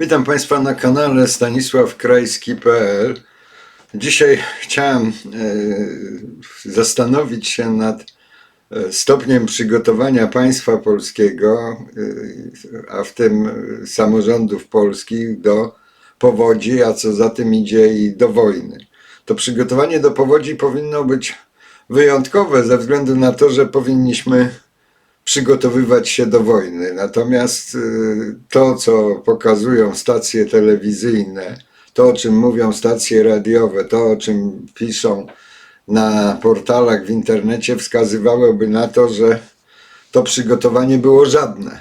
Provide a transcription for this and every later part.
Witam Państwa na kanale stanisławkrajski.pl. Dzisiaj chciałem e, zastanowić się nad e, stopniem przygotowania państwa polskiego, e, a w tym samorządów polskich do powodzi, a co za tym idzie i do wojny. To przygotowanie do powodzi powinno być wyjątkowe ze względu na to, że powinniśmy przygotowywać się do wojny. Natomiast y, to, co pokazują stacje telewizyjne, to, o czym mówią stacje radiowe, to, o czym piszą na portalach w internecie, wskazywałoby na to, że to przygotowanie było żadne.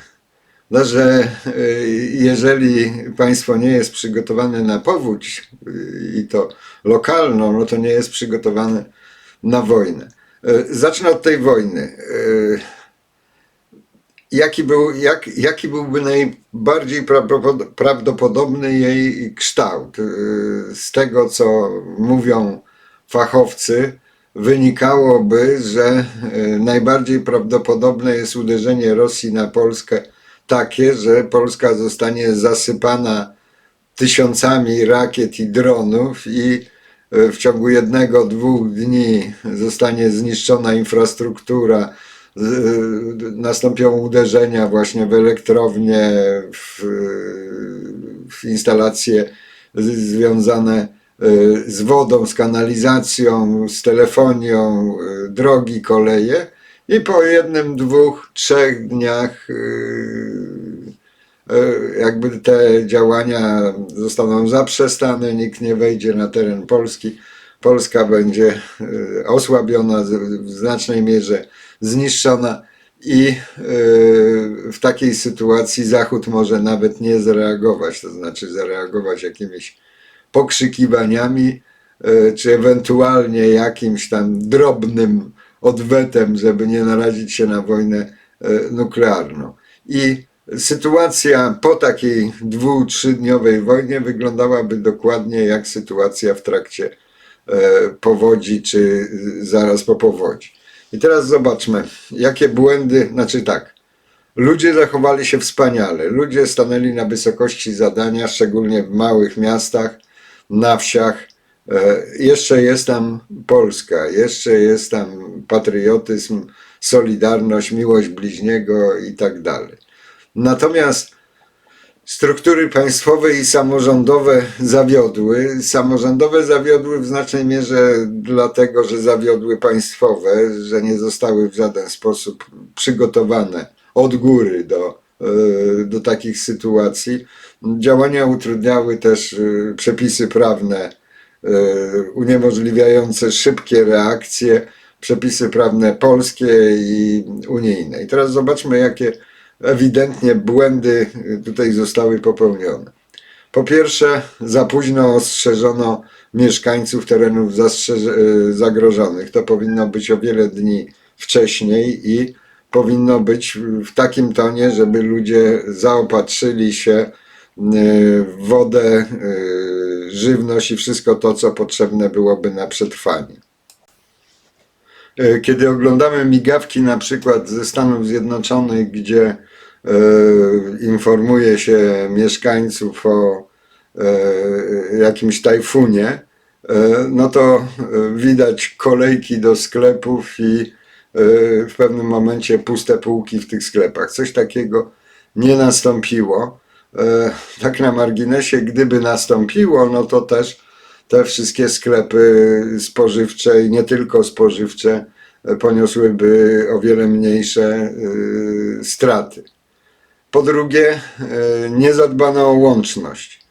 No, że y, jeżeli państwo nie jest przygotowane na powódź y, i to lokalną, no to nie jest przygotowane na wojnę. Zacznę od tej wojny. Y, jaki, był, jak, jaki byłby najbardziej prawdopod- prawdopodobny jej kształt. Yy, Z tego, co mówią fachowcy, wynikałoby, że yy, najbardziej prawdopodobne jest uderzenie Rosji na Polskę takie, że Polska zostanie zasypana tysiącami rakiet i dronów i yy, w ciągu jednego, dwóch dni zostanie zniszczona infrastruktura, nastąpią uderzenia właśnie w elektrownie, w, w instalacje związane y, z wodą, z kanalizacją, z telefonią, y, drogi, koleje i po jednym, dwóch, trzech dniach y, y, jakby te działania zostaną zaprzestane, nikt nie wejdzie na teren Polski. Polska będzie y, osłabiona, w znacznej mierze zniszczona i y, w takiej sytuacji Zachód może nawet nie zareagować, to znaczy zareagować jakimiś pokrzykiwaniami, y, czy ewentualnie jakimś tam drobnym odwetem, żeby nie narazić się na wojnę y, nuklearną. I sytuacja po takiej dwu, trzydniowej wojnie wyglądałaby dokładnie jak sytuacja w trakcie e, powodzi, czy zaraz po powodzi. I teraz zobaczmy, jakie błędy, znaczy tak, ludzie zachowali się wspaniale, ludzie stanęli na wysokości zadania, szczególnie w małych miastach, na wsiach. E, Jeszcze jest tam Polska, jeszcze jest tam patriotyzm, solidarność, miłość bliźniego i tak dalej. Natomiast struktury państwowe i samorządowe zawiodły. Samorządowe zawiodły w znacznej mierze dlatego, że zawiodły państwowe, że nie zostały w żaden sposób przygotowane od góry do, e, do takich sytuacji. Działania utrudniały też e, przepisy prawne e, uniemożliwiające szybkie reakcje, przepisy prawne polskie i unijne. I teraz zobaczmy, jakie ewidentnie błędy tutaj zostały popełnione. Po pierwsze, za późno ostrzeżono mieszkańców terenów e, zagrożonych. To powinno być o wiele dni wcześniej i powinno być w takim tonie, żeby ludzie zaopatrzyli się e, w wodę, żywność i wszystko to, co potrzebne byłoby na przetrwanie. Kiedy oglądamy migawki na przykład ze Stanów Zjednoczonych, gdzie informuje się mieszkańców o e, jakimś tajfunie, e, no to e, widać kolejki do sklepów i e, w pewnym momencie puste półki w tych sklepach. Coś takiego nie nastąpiło. E, Tak na marginesie, gdyby nastąpiło, no to też te wszystkie sklepy spożywcze i nie tylko spożywcze e, poniosłyby o wiele mniejsze e, straty. Po drugie, e, nie zadbano o łączność.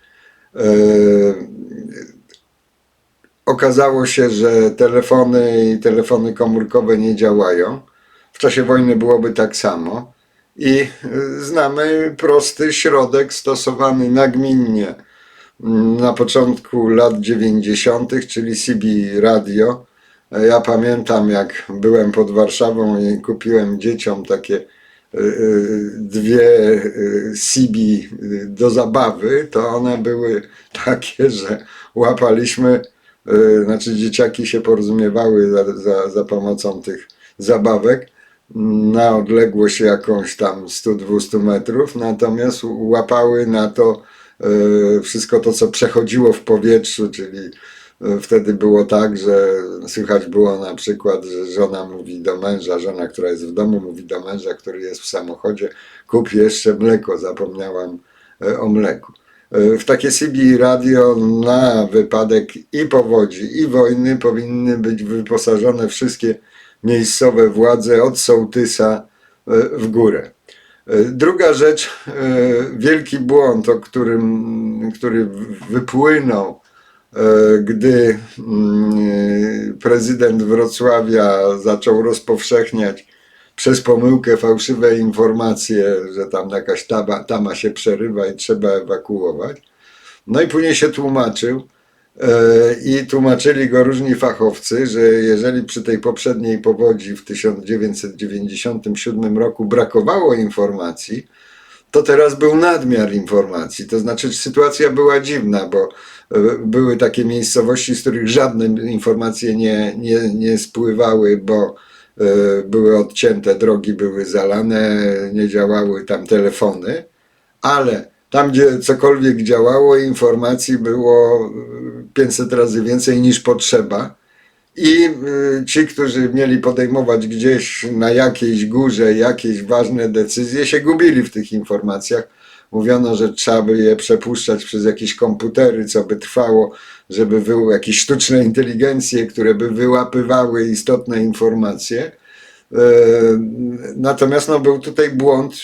E, Okazało się, że telefony i telefony komórkowe nie działają. W czasie wojny byłoby tak samo. I e, znamy prosty środek stosowany nagminnie na początku lat 90., czyli CB Radio. Ja pamiętam, jak byłem pod Warszawą i kupiłem dzieciom takie dwie y, CB do zabawy, to one były takie, że łapaliśmy, y, znaczy dzieciaki się porozumiewały za, za, za pomocą tych zabawek na odległość jakąś tam 100-200 metrów, natomiast łapały na to wszystko to, co przechodziło w powietrzu, czyli wtedy było tak, że słychać było na przykład, że żona mówi do męża, żona, która jest w domu, mówi do męża, który jest w samochodzie, kup jeszcze mleko, zapomniałam e, o mleku. E, W takie CB radio na wypadek i powodzi, i wojny powinny być wyposażone wszystkie miejscowe władze od sołtysa e, w górę. Druga rzecz, wielki błąd, o którym, który wypłynął, gdy mm, prezydent Wrocławia zaczął rozpowszechniać przez pomyłkę fałszywe informacje, że tam jakaś tama, tama się przerywa i trzeba ewakuować. No i później się tłumaczył e, i tłumaczyli go różni fachowcy, że jeżeli przy tej poprzedniej powodzi w 1997 roku brakowało informacji, to teraz był nadmiar informacji. To znaczy sytuacja była dziwna, bo e, były takie miejscowości, z których żadne informacje nie, nie, nie spływały, bo e, były odcięte, drogi były zalane, nie działały tam telefony, ale tam, gdzie cokolwiek działało, informacji było e, 500 razy więcej niż potrzeba. I y, ci, którzy mieli podejmować gdzieś na jakiejś górze jakieś ważne decyzje, się gubili w tych informacjach. Mówiono, że trzeba by je przepuszczać przez jakieś komputery, co by trwało, żeby były jakieś sztuczne inteligencje, które by wyłapywały istotne informacje. E, Natomiast no, był tutaj błąd,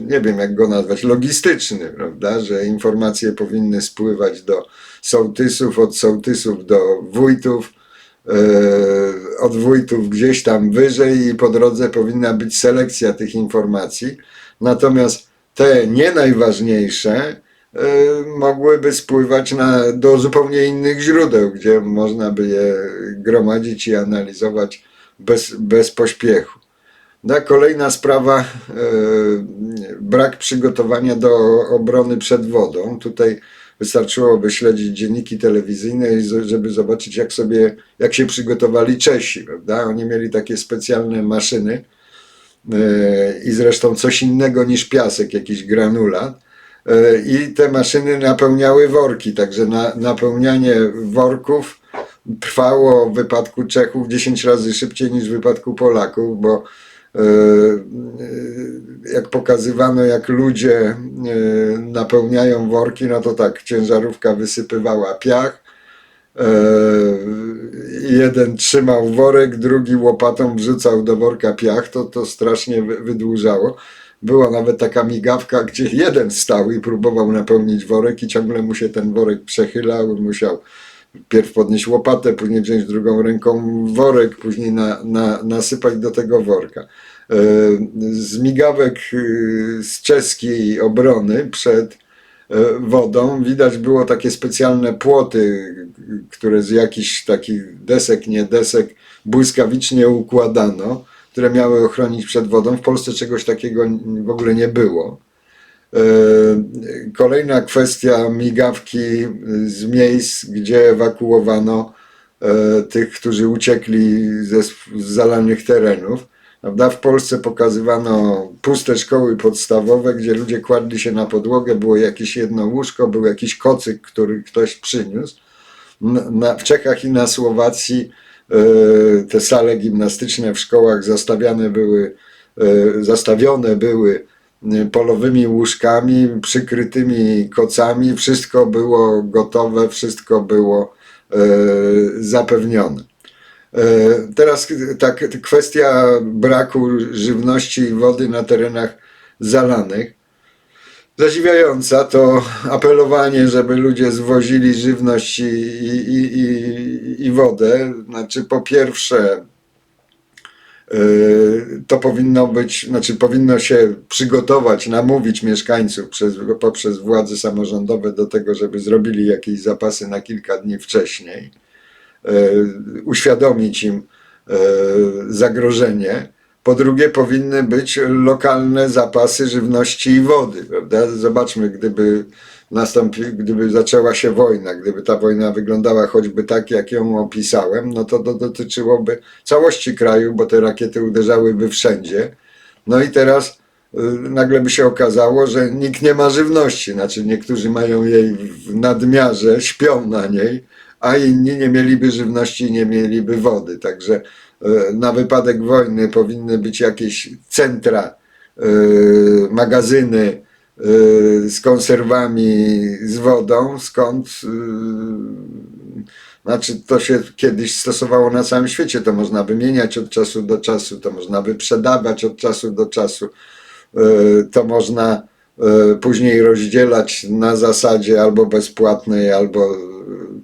nie wiem jak go nazwać, logistyczny, prawda, że informacje powinny spływać do sołtysów, od sołtysów do wójtów, od wójtów gdzieś tam wyżej i po drodze powinna być selekcja tych informacji. Natomiast te nie najważniejsze e, mogłyby spływać na, do zupełnie innych źródeł, gdzie można by je gromadzić i analizować bez, bez pośpiechu. No, kolejna sprawa, e, brak przygotowania do obrony przed wodą. Tutaj wystarczyłoby śledzić dzienniki telewizyjne, żeby zobaczyć, jak sobie, jak się przygotowali Czesi, prawda? Oni mieli takie specjalne maszyny e, i zresztą coś innego niż piasek, jakiś granulat. E, I te maszyny napełniały worki, także na, napełnianie worków trwało w wypadku Czechów 10 razy szybciej niż w wypadku Polaków, bo jak pokazywano, jak ludzie e, napełniają worki, no to tak, ciężarówka wysypywała piach, e, jeden trzymał worek, drugi łopatą wrzucał do worka piach, to to strasznie wy- wydłużało. Była nawet taka migawka, gdzie jeden stał i próbował napełnić worek i ciągle mu się ten worek przechylał, musiał pierw podnieść łopatę, później wziąć drugą ręką worek, później na, na, nasypać do tego worka. E, Z migawek y, z czeskiej obrony przed e, wodą widać było takie specjalne płoty, które z jakichś takich desek, nie desek, błyskawicznie układano, które miały ochronić przed wodą. W Polsce czegoś takiego w ogóle nie było. E, Kolejna kwestia migawki z miejsc, gdzie ewakuowano e, tych, którzy uciekli ze zalanych terenów. W Polsce pokazywano puste szkoły podstawowe, gdzie ludzie kładli się na podłogę, było jakieś jedno łóżko, był jakiś kocyk, który ktoś przyniósł. W Czechach i na Słowacji e, te sale gimnastyczne w szkołach zastawiane były, zastawione były polowymi łóżkami, przykrytymi kocami, wszystko było gotowe, wszystko było e, zapewnione. E, Teraz tak, kwestia braku żywności i wody na terenach zalanych. Zadziwiająca to apelowanie, żeby ludzie zwozili żywność i, i, i, i, wodę. Znaczy, po pierwsze, to powinno być, znaczy powinno się przygotować, namówić mieszkańców przez, poprzez władze samorządowe do tego, żeby zrobili jakieś zapasy na kilka dni wcześniej e, uświadomić im e, zagrożenie. Po drugie, powinny być lokalne zapasy żywności i wody. Prawda? Zobaczmy, gdyby, nastąpi, gdyby zaczęła się wojna, gdyby ta wojna wyglądała choćby tak, jak ją opisałem, no to, to dotyczyłoby całości kraju, bo te rakiety uderzałyby wszędzie. No i teraz nagle by się okazało, że nikt nie ma żywności. Znaczy niektórzy mają jej w nadmiarze, śpią na niej, a inni nie mieliby żywności i nie mieliby wody. Także e, na wypadek wojny powinny być jakieś centra, e, magazyny z konserwami, z wodą, skąd znaczy to się kiedyś stosowało na całym świecie, to można wymieniać od czasu do czasu, to można wyprzedawać od czasu do czasu, e, to można później rozdzielać na zasadzie albo bezpłatnej, albo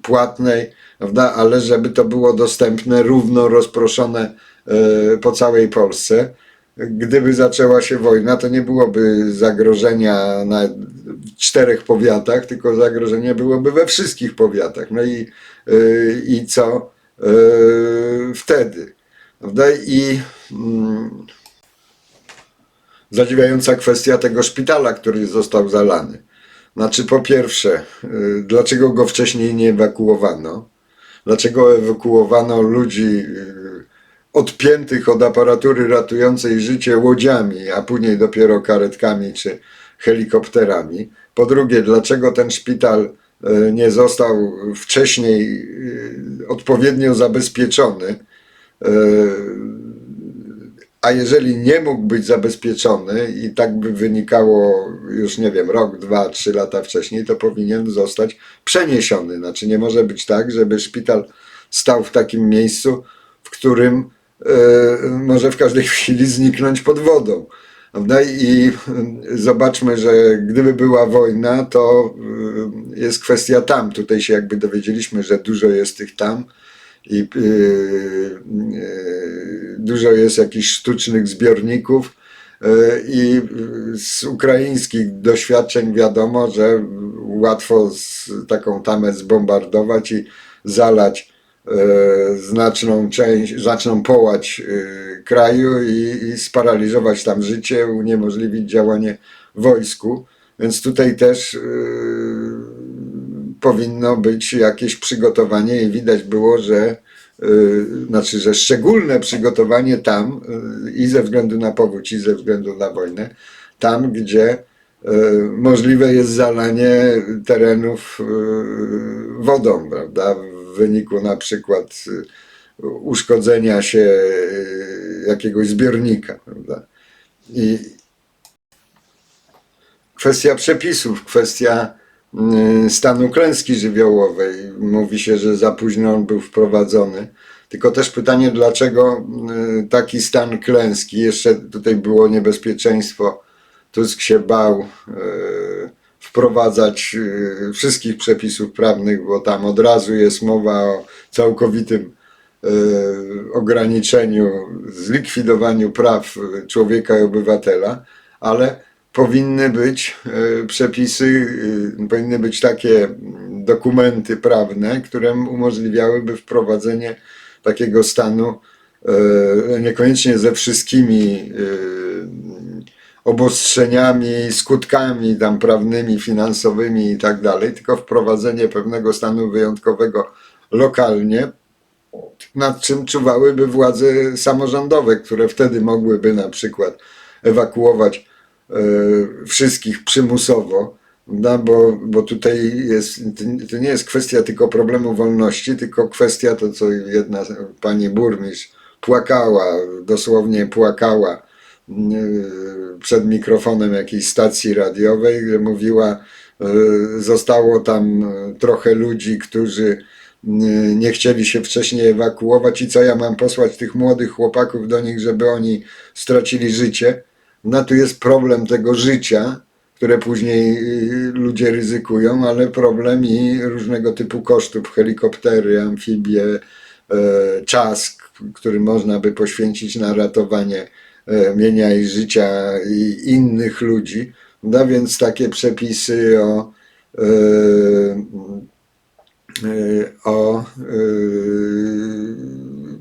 płatnej, prawda? ale żeby to było dostępne, równo rozproszone po całej Polsce. Gdyby zaczęła się wojna, to nie byłoby zagrożenia na czterech powiatach, tylko zagrożenie byłoby we wszystkich powiatach. No i, yy, i co yy, wtedy? Prawda? I mm, zadziwiająca kwestia tego szpitala, który został zalany. Znaczy, po pierwsze, yy, dlaczego go wcześniej nie ewakuowano? Dlaczego ewakuowano ludzi odpiętych od aparatury ratującej życie łodziami, a później dopiero karetkami czy helikopterami? Po drugie, dlaczego ten szpital e, nie został wcześniej e, odpowiednio zabezpieczony? E, A jeżeli nie mógł być zabezpieczony i tak by wynikało już nie wiem, rok, dwa, trzy lata wcześniej, to powinien zostać przeniesiony. Znaczy nie może być tak, żeby szpital stał w takim miejscu, w którym może w każdej chwili zniknąć pod wodą. Prawda? I y, zobaczmy, że gdyby była wojna, to y, jest kwestia tam. Tutaj się jakby dowiedzieliśmy, że dużo jest tych tam i y, dużo jest jakichś sztucznych zbiorników. I z ukraińskich doświadczeń wiadomo, że łatwo taką tamę zbombardować i zalać E, znaczną część, znaczną połać e, kraju i, i sparaliżować tam życie, uniemożliwić działanie wojsku. Więc tutaj też e, powinno być jakieś przygotowanie i widać było, że znaczy, że szczególne przygotowanie tam i ze względu na powódź, i ze względu na wojnę, tam gdzie możliwe jest zalanie terenów wodą, prawda, wyniku na przykład y, uszkodzenia się y, jakiegoś zbiornika. Prawda? I kwestia przepisów, kwestia y, stanu klęski żywiołowej. Mówi się, że za późno on był wprowadzony. Tylko też pytanie, dlaczego taki stan klęski, jeszcze tutaj było niebezpieczeństwo, Tusk się bał wprowadzać y, wszystkich przepisów prawnych, bo tam od razu jest mowa o całkowitym y, ograniczeniu, zlikwidowaniu praw człowieka i obywatela, ale powinny być y, przepisy, powinny być takie dokumenty prawne, które umożliwiałyby wprowadzenie takiego stanu niekoniecznie ze wszystkimi obostrzeniami, skutkami tam prawnymi, finansowymi i tak dalej, tylko wprowadzenie pewnego stanu wyjątkowego lokalnie, nad czym czuwałyby władze samorządowe, które wtedy mogłyby na przykład ewakuować e, wszystkich przymusowo, no, bo, bo tutaj jest, to nie jest kwestia tylko problemu wolności, tylko kwestia to, co jedna pani burmistrz płakała, dosłownie płakała, przed mikrofonem jakiejś stacji radiowej, gdzie mówiła, e, zostało tam e, trochę ludzi, którzy nie chcieli się wcześniej ewakuować i co ja mam posłać tych młodych chłopaków do nich, żeby oni stracili życie. No tu jest problem tego życia, które później y, ludzie ryzykują, ale problem i różnego typu kosztów, helikoptery, amfibie, e, czas, który można by poświęcić na ratowanie E, mienia i życia innych ludzi. No więc takie przepisy o, e, e, o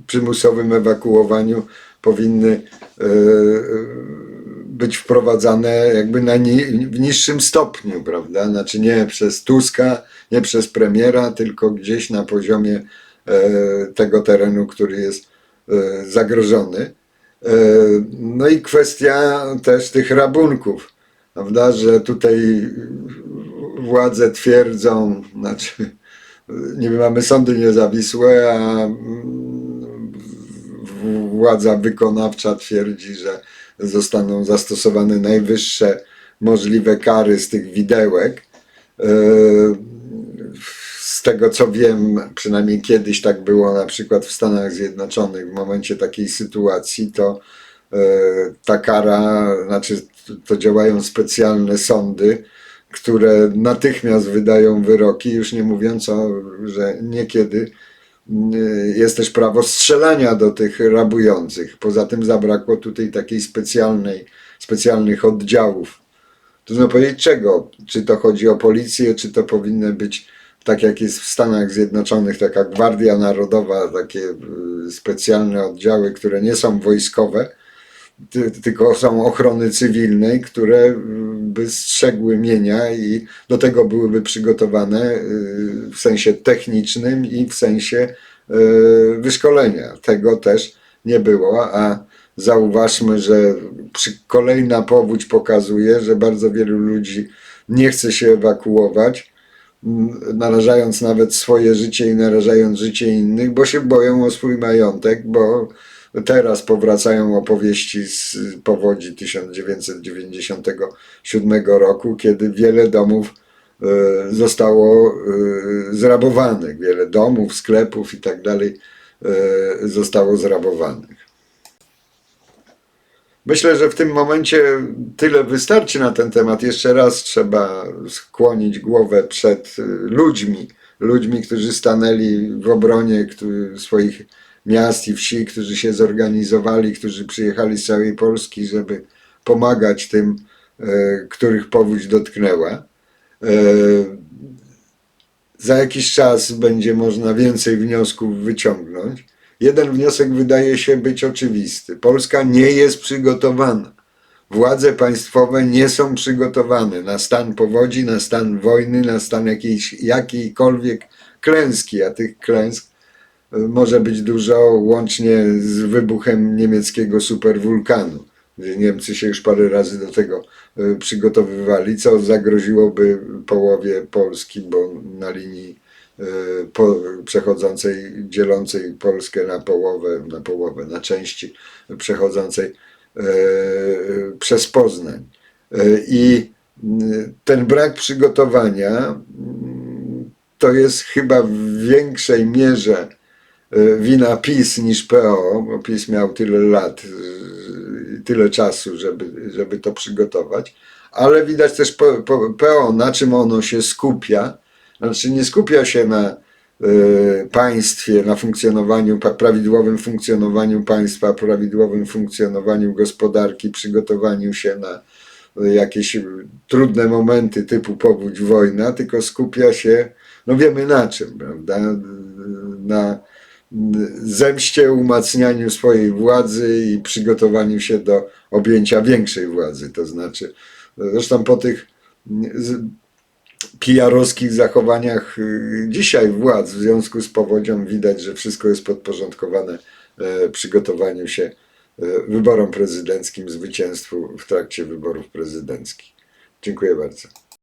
przymusowym ewakuowaniu powinny być wprowadzane jakby na ni w niższym stopniu, prawda? Znaczy nie przez Tuska, nie przez premiera, tylko gdzieś na poziomie tego terenu, który jest zagrożony. E, No i kwestia też tych rabunków, prawda, że tutaj władze twierdzą, znaczy niby mamy sądy niezawisłe, a władza wykonawcza twierdzi, że zostaną zastosowane najwyższe możliwe kary z tych widełek. E, tego co wiem, przynajmniej kiedyś tak było na przykład w Stanach Zjednoczonych, w momencie takiej sytuacji, to e, ta kara, znaczy to działają specjalne sądy, które natychmiast wydają wyroki, już nie mówiąc o, że niekiedy y, jest też prawo strzelania do tych rabujących. Poza tym zabrakło tutaj takiej specjalnej, specjalnych oddziałów. Trudno powiedzieć czego. Czy to chodzi o policję, czy to powinny być, tak jak jest w Stanach Zjednoczonych, taka Gwardia Narodowa, takie y, specjalne oddziały, które nie są wojskowe, ty, tylko są ochrony cywilnej, które y, by strzegły mienia i do tego byłyby przygotowane y, w sensie technicznym i w sensie wyszkolenia. Tego też nie było, a zauważmy, że kolejna powódź pokazuje, że bardzo wielu ludzi nie chce się ewakuować, narażając nawet swoje życie i narażając życie innych, bo się boją o swój majątek, bo Teraz powracają opowieści z powodzi 1997 roku, kiedy wiele domów e, zostało e, zrabowanych, wiele domów, sklepów i tak dalej e, zostało zrabowanych. Myślę, że w tym momencie tyle wystarczy na ten temat. Jeszcze raz trzeba skłonić głowę przed y, ludźmi, ludźmi, którzy stanęli w obronie którzy- swoich miast i wsi, którzy się zorganizowali, którzy przyjechali z całej Polski, żeby pomagać tym, e, których powódź dotknęła. E, Za jakiś czas będzie można więcej wniosków wyciągnąć. Jeden wniosek wydaje się być oczywisty. Polska nie jest przygotowana. Władze państwowe nie są przygotowane na stan powodzi, na stan wojny, na stan jakiejś, jakiejkolwiek klęski, a tych klęsk y, może być dużo, łącznie z wybuchem niemieckiego superwulkanu, Niemcy się już parę razy do tego y, przygotowywali, co zagroziłoby połowie Polski, bo na linii po, przechodzącej, dzielącej Polskę na połowę, na połowę, na części przechodzącej e, przez Poznań. E, I ten brak przygotowania to jest chyba w większej mierze wina PiS niż PO, bo PiS miał tyle lat, tyle czasu, żeby, żeby to przygotować, ale widać też PO, na czym ono się skupia, znaczy nie skupia się na e, państwie, na funkcjonowaniu, prawidłowym funkcjonowaniu państwa, prawidłowym funkcjonowaniu gospodarki, przygotowaniu się na e, jakieś e, trudne momenty typu powódź, wojna, tylko skupia się, no wiemy na czym, prawda? Na zemście, umacnianiu swojej władzy i przygotowaniu się do objęcia większej władzy. To znaczy, zresztą po tych PR-owskich zachowaniach y, dzisiaj władz w związku z powodzią widać, że wszystko jest podporządkowane e, przygotowaniu się e, wyborom prezydenckim, zwycięstwu w trakcie wyborów prezydenckich. Dziękuję bardzo.